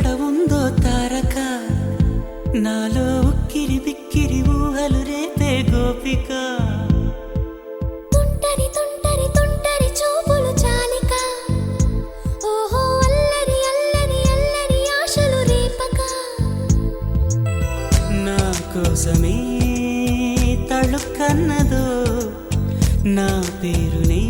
ఎక్కడ ఉందో తారక? నాలో ఉక్కిరి బిక్కిరి ఊహలు రేపే గోపిక. తుంటరి తుంటరి తుంటరి చూపులు చాలిక. ఓహో అల్లరి అల్లరి అల్లరి ఆశలు రేపక. నా కోసమే తళుక్కన్నదో నా పేరునే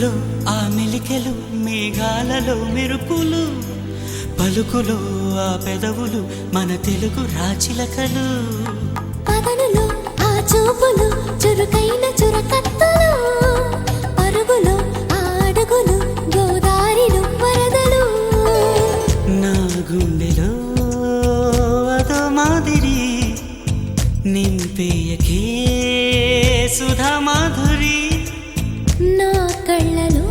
కులుకులు ఆ మెలికెలు మేఘాలలో మెరుపులు పలుకులు ఆ పెదవులు మన తెలుగు రాచిలకలు. పదనులు ఆ చూపులు చురుకైన చురకత్తులు పరుగులు ఆ అడుగులు గోదారిలు వరదలు. నా గుండెలో అదో మాదిరి నింపేయకే సుధా మాధురి. కళ్ళలో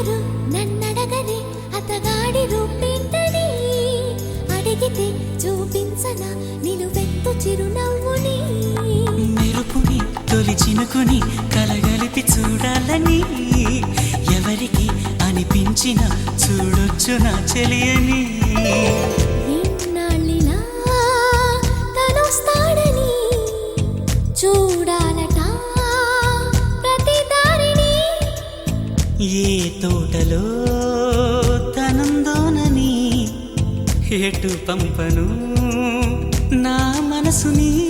ఎవరు నన్నడగని అతగాడి రూపేంటని అడిగితే చూపించన నిలువెత్తు చిరునవ్వుని? మెరుపుని తొలి చినుకుని కలగలిపి చూడాలని ఎవరికి అనిపించిన చూడొచ్చు నా చెలియని. ఇన్నాళ్ళిలా ఏ తోటలో తనందోనని ఎటు పంపను నా మనసుని?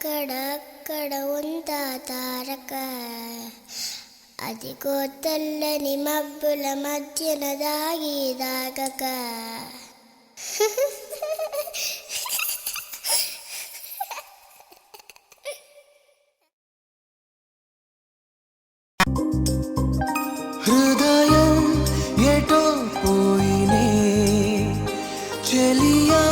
అక్కడక్కడ ఉందా తారక? అదిగో తెల్లని మబ్బుల మధ్యన దాగి దాగక. హృదయం ఎటో పోయినే చెలియా